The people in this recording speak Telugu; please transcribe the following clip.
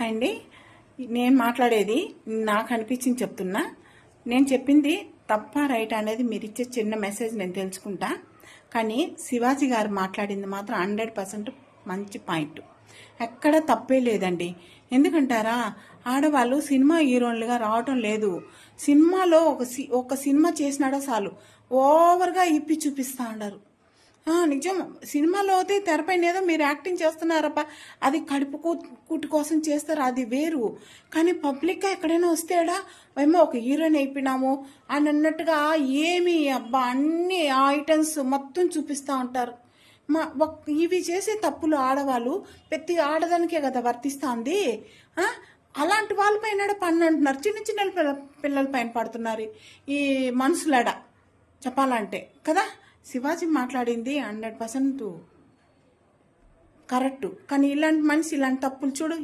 హాయ్ అండి నేను మాట్లాడేది నాకు అనిపించింది చెప్తున్నా. నేను చెప్పింది తప్ప రైట్ అనేది మీరు ఇచ్చే చిన్న మెసేజ్ నేను తెలుసుకుంటా. కానీ శివాజీ గారు మాట్లాడింది మాత్రం హండ్రెడ్ పర్సెంట్ మంచి పాయింట్. ఎక్కడ తప్పే లేదండి. ఎందుకంటారా? ఆడవాళ్ళు సినిమా హీరోయిన్లుగా రావటం లేదు. సినిమాలో ఒక సి- ఒక సినిమా చేసినాడో చాలు. ఓవర్గా ఇప్పి చూపిస్తా ఉన్నారు నిజం. సినిమాలో అయితే తెరపైన ఏదో మీరు యాక్టింగ్ చేస్తున్నారప్ప అది కడుపు కూటి కోసం చేస్తారు అది వేరు. కానీ పబ్లిక్గా ఎక్కడైనా వస్తేడా ఏమో ఒక హీరోయిన్ అయిపోయినాము అని అన్నట్టుగా ఏమి అబ్బా అన్ని ఐటమ్స్ మొత్తం చూపిస్తూ ఉంటారు. మా ఇవి చేసే తప్పులు ఆడవాళ్ళు ప్రతి ఆడదానికే కదా వర్తిస్తుంది. అలాంటి వాళ్ళపైన పన్ను అంటున్నారు. చిన్న చిన్న పిల్ల పిల్లల పైన పడుతున్నారు ఈ మనుషులడ చెప్పాలంటే. కదా? శివాజీ మాట్లాడింది హండ్రెడ్ పర్సెంట్ కరెక్ట్. కానీ ఇలాంటి మనిషి ఇలాంటి తప్పులు చూడు